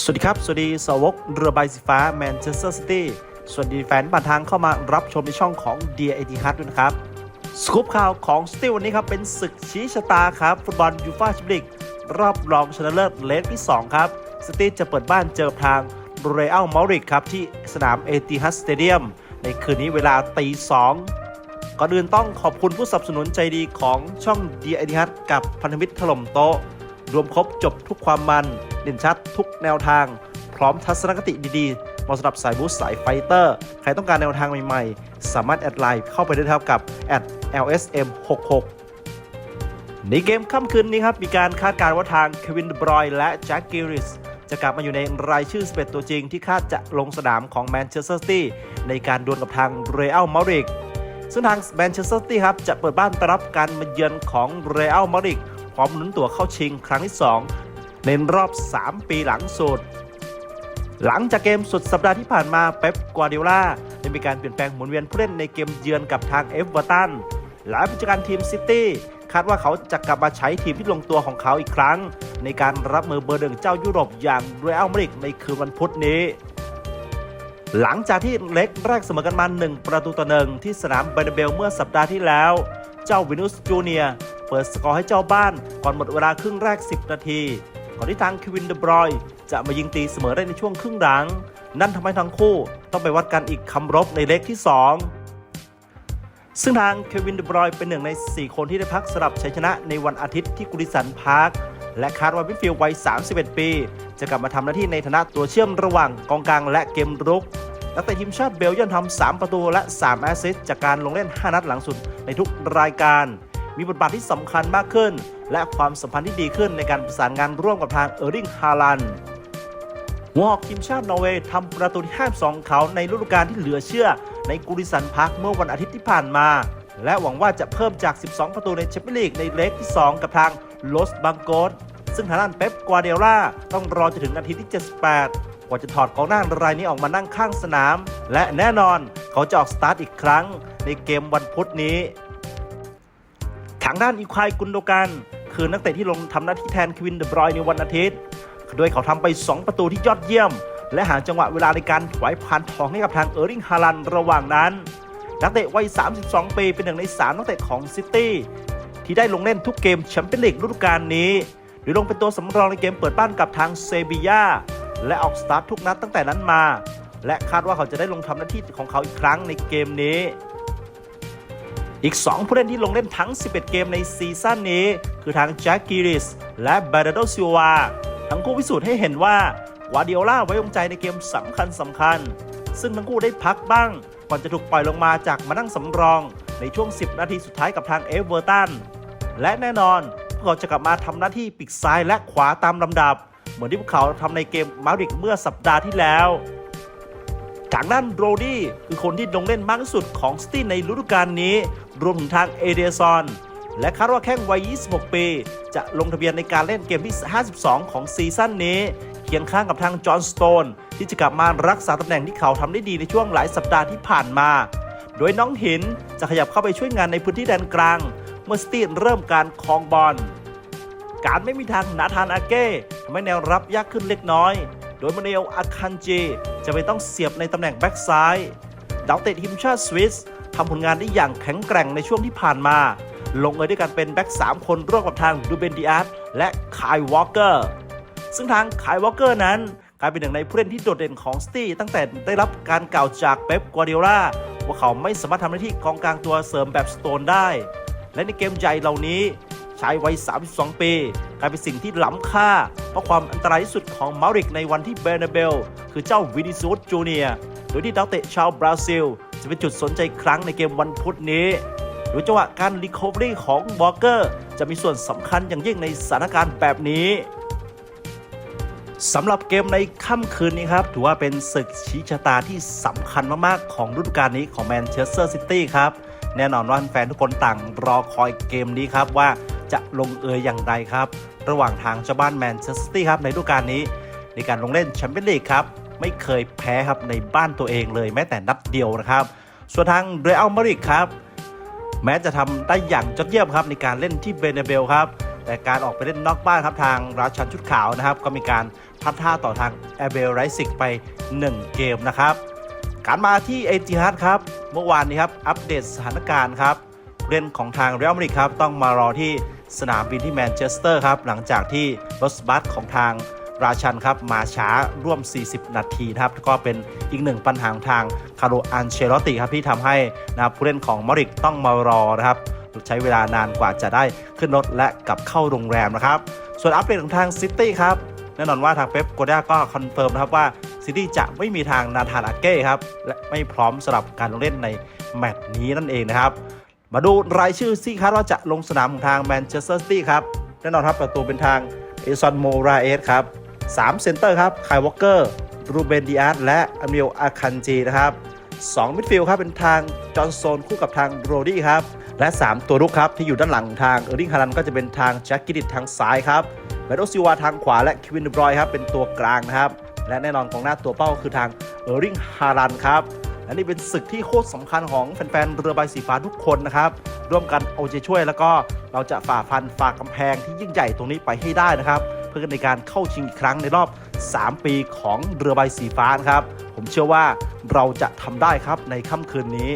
สวัสดีครับ สวัสดีสาวกเรือใบสีฟ้าแมนเชสเตอร์ซิตี้ สวัสดีแฟนผ่านทางเข้ามารับชมในช่องของ d ดี t ฮัทด้วยนะครับ สกู๊ปข่าวของสตีวันนี้ครับ เป็นศึกชี้ชะตาครับ ฟุตบอลยูฟ่าแชมเปี้ยนลีกรอบรองชนะเลิศเลกที่ 2 ครับ สตีจะเปิดบ้านเจอทางเรอัลมาดริดครับ ที่สนามเอติฮัดสเตเดียม ในคืนนี้เวลาตีสองก่อนอื่นต้องขอบคุณผู้สนับสนุนใจดีของช่อง d ดี t ฮัทกับพันธมิตรถล่มโต๊ะรวมครบจบทุกความมัน เด่นชัดทุกแนวทาง พร้อมทัศนคติดีๆเหมาะสำหรับสายบูสสายไฟเตอร์ ใครต้องการแนวทางใหม่ๆ สามารถแอดไลน์เข้าไปได้ครับกับ @lsm66 ในเกมค่ำคืนนี้ครับ มีการคาดการณ์ว่าทางเควินบรอยและแจ็คกิริสจะกลับมาอยู่ในรายชื่อ11ตัวจริงที่คาดจะลงสนามของแมนเชสเตอร์ซิตี้ในการดวลกับทางเรอัลมาดริดซึ่งทางแมนเชสเตอร์ซิตี้ครับจะเปิดบ้านต้อนรับการมาเยือนของเรอัลมาดริดพร้อมลุ้นตั๋วเข้าชิงครั้งที่ 2 ในรอบ 3 ปีหลังสุด หลังจากเกมสุดสัปดาห์ที่ผ่านมาเป๊ปกัวเดโอล่าได้มีการเปลี่ยนแปลงหมุนเวียนผู้เล่นในเกมเยือนกับทางเอฟเวอร์ตันและผู้จัดการทีมซิตี้คาดว่าเขาจะกลับมาใช้ทีมที่ลงตัวของเขาอีกครั้ง ในการรับมือเบอร์หนึ่งเจ้ายุโรปอย่างเรอัลมาดริดในคืนวันพุธนี้ หลังจากที่เล็กแรกเสมอกันมา 1 ประตูต่อหนึ่งที่สนามเบนเบลเมื่อสัปดาห์ที่แล้ว เจ้าวินุสจูเนียเปิดสกอร์ให้เจ้าบ้านก่อนหมดเวลาครึ่งแรก 10 นาที ก่อนที่ทางเควินเดบรอยจะมายิงตีเสมอได้ในช่วงครึ่งหลัง นั่นทำให้ทั้งคู่ต้องไปวัดกันอีกคำรบในเล็กที่ 2 ซึ่งทางเควินเดบรอยเป็นหนึ่งใน 4 คนที่ได้พักสลับชัยชนะในวันอาทิตย์ที่กุริสันพาร์คและคาดว่าวิฟิลวัย 31 ปี จะกลับมาทำหน้าที่ในฐานะตัวเชื่อมระหว่างกองกลางและเกมรุกนักเตะทีมชาติเบลเยียมทำ3ประตูและ 3 แอสซิสต์จากการลงเล่น 5 นัดหลังสุดในทุกรายการ มีบทบาทที่สำคัญมากขึ้น และความสัมพันธ์ที่ดีขึ้นในการประสานงานร่วมกับทางเออร์ริงฮาลันวอกทีมชาตินอร์เวย์ทำประตูที่52เขาในฤดูกาลที่เหลือเชื่อ ในกูริสันพาร์คเมื่อวันอาทิตย์ที่ผ่านมา และหวังว่าจะเพิ่มจาก 12 ประตูในแชมเปี้ยนลีกในเล็กที่ 2 กับทางลอสบังโกสซึ่งทางด้านเป๊ปกัวเดล่าต้องรอจนถึงนาทีที่ 78 กว่าจะถอดกองหน้ารายนี้ออกมานั่งข้างสนาม และแน่นอนเขาจะออกสตาร์ทอีกครั้งในเกมวันพุธนี้ ทางด้านอีควายกุนโดกัน คือนักเตะที่ลงทำหน้าที่แทนควินเดบรอยในวันอาทิตย์ โดยเขาทำไป 2 ประตูที่ยอดเยี่ยม และหาจังหวะเวลาในการถวายผ่านทองให้กับทางเออร์ริงฮาลันระหว่างนั้น นักเตะวัย 32 ปีเป็นหนึ่งใน 3 นักเตะของซิตี้ที่ได้ลงเล่นทุกเกมแชมเปี้ยนลีกฤดูกาลนี้ หรือลงเป็นตัวสำรองในเกมเปิดบ้านกับทางเซบียาและออกสตาร์ททุกนัดตั้งแต่นั้นมา และคาดว่าเขาจะได้ลงทำหน้าที่ของเขาอีกครั้งในเกมนี้ อีก 2 ผู้เล่นที่ลงเล่นทั้ง 11 เกมในซีซั่นนี้ คือทางแจ็คกิริสและบาร์โดซิวาทั้งคู่พิสูจน์ให้เห็นว่าวาดิโอล่าไว้วงใจในเกมสำคัญสำคัญ ซึ่งทั้งคู่ได้พักบ้าง ก่อนจะถูกปล่อยลงมาจากมานั่งสำรอง ในช่วง 10 นาทีสุดท้ายกับทางเอเวอร์ตันและแน่นอนพวกเขาจะกลับมาทำหน้าที่ปีกซ้ายและขวาตามลำดับ เหมือนที่พวกเขาทำในเกมมาดริดเมื่อสัปดาห์ที่แล้ว ทางด้านโรดี้คือคนที่ลงเล่นมากที่สุดของสตี้ในฤดูกาลนี้ รวมถึงทางเอเดซอน และคาดว่าแข้งวัย 26 ปี จะลงทะเบียนในการเล่นเกมที่ 52 ของซีซั่นนี้ เคียงข้างกับทางจอห์นสโตน ที่จะกลับมารักษาตำแหน่งที่เขาทำได้ดีในช่วงหลายสัปดาห์ที่ผ่านมา โดยน้องหินจะขยับเข้าไปช่วยงานในพื้นที่แดนกลาง เมื่อสตี้เริ่มการคองบอลการไม่มีทางนาธานอาเก้ทำให้แนวรับยากขึ้นเล็กน้อย โดยมาเนลอาคันเจ จะไปต้องเสียบในตำแหน่งแบ็กซ้าย ดาวเตะทีมชาติสวิสทำผลงานได้อย่างแข็งแกร่งในช่วงที่ผ่านมา ลงเอยด้วยกันเป็นแบ็ก3คนร่วมกับทางดูเบนดิอาสและคายวอลเกอร์ ซึ่งทางคายวอลเกอร์นั้นกลายเป็นหนึ่งในผู้เล่นที่โดดเด่นของสตี้ตั้งแต่ได้รับการกล่าวจากเป๊ปกัวเดโอล่าว่าเขาไม่สามารถทำหน้าที่กองกลางตัวเสริมแบบสโตนได้ และในเกมใหญ่เหล่านี้ชายวัย 32 ปี กลายเป็นสิ่งที่ล้ำค่า เพราะความอันตรายที่สุดของมาริกในวันที่เบนาเบล คือเจ้าวินิซูสจูเนียโดยที่ดาวเตะชาวบราซิล จะเป็นจุดสนใจครั้งในเกมวันพุธนี้โดยจังหวะการรีคอเวอรี่ของวอลเกอร์จะมีส่วนสำคัญอย่างยิ่งในสถานการณ์แบบนี้สำหรับเกมในค่ำคืนนี้ครับ ถือว่าเป็นศึกชี้ชะตาที่สำคัญมาก ๆ ของฤดูกาลนี้ของแมนเชสเตอร์ซิตี้ครับ แน่นอนว่าแฟนทุกคนต่างรอคอยเกมนี้ครับว่า จะลงเอยอย่างไรครับ ระหว่างทางเจ้าบ้านแมนเชสเตอร์ครับในฤดูกาลนี้ ในการลงเล่นแชมเปี้ยนลีกครับไม่เคยแพ้ครับในบ้านตัวเองเลยแม้แต่นัดเดียวนะครับ ส่วนทางเรอัลมาดริดครับ แม้จะทำได้อย่างยอดเยี่ยมครับในการเล่นที่เบเนเบลครับแต่การออกไปเล่นนอกบ้านครับทางราชันชุดขาวนะครับ ก็มีการพัดท่าต่อทางแอเบลไรซิกไป 1 เกมนะครับ การมาที่เอจิฮัดครับ เมื่อวานนี้ครับ อัปเดตสถานการณ์ครับเล่นของทางเรอัลมาดริดครับ ต้องมารอที่ สนามบินที่แมนเชสเตอร์ครับ หลังจากที่รถบัสของทางราชันครับมาช้าร่วม 40 นาทีนะครับ ก็เป็นอีกหนึ่งปัญหาทางคาร์โลอันเชลติครับที่ทำให้นะครับผู้เล่นของมาดริดต้องมารอนะครับใช้เวลานานกว่าจะได้ขึ้นรถและกลับเข้าโรงแรมนะครับ ส่วนอัปเดตของทางซิตี้ครับแน่นอนว่าทางเป๊ปโกด้าก็คอนเฟิร์มนะครับว่าซิตี้จะไม่มีทางนาธานอาเก้ครับและไม่พร้อมสำหรับการลงเล่นในแมตช์นี้นั่นเองนะครับ มาดูรายชื่อที่คาดว่าจะลงสนามของทางแมนเชสเตอร์ซิตี้ครับแน่นอนครับประตูเป็นทางเอซอนโมราเอสครับ3เซนเตอร์ครับไคลวอลเกอร์รูเบนดิอาสและอเมลอาคันจีนะครับ2มิดฟิลด์ครับเป็นทางจอห์นโซนคู่กับทางโรดี้ครับและ 3 ตัวรุกครับที่อยู่ด้านหลังทางเออร์ลิงฮาลันก็จะเป็นทางแจ็คกิดิตทางซ้ายครับเบโดซิวาทางขวาและคิวินบรอยครับเป็นตัวกลางนะครับและแน่นอนของหน้าตัวเป้าคือทางเออร์ลิงฮาลันครับ และนี่เป็นศึกที่โคตรสำคัญของแฟนๆเรือใบสีฟ้าทุกคนนะครับ ร่วมกันเอาใจช่วยแล้วก็เราจะฝ่าฟันฝ่ากำแพงที่ยิ่งใหญ่ตรงนี้ไปให้ได้นะครับ เพื่อในการเข้าชิงอีกครั้งในรอบ 3 ปีของเรือใบสีฟ้านะครับ ผมเชื่อว่าเราจะทำได้ครับในค่ำคืนนี้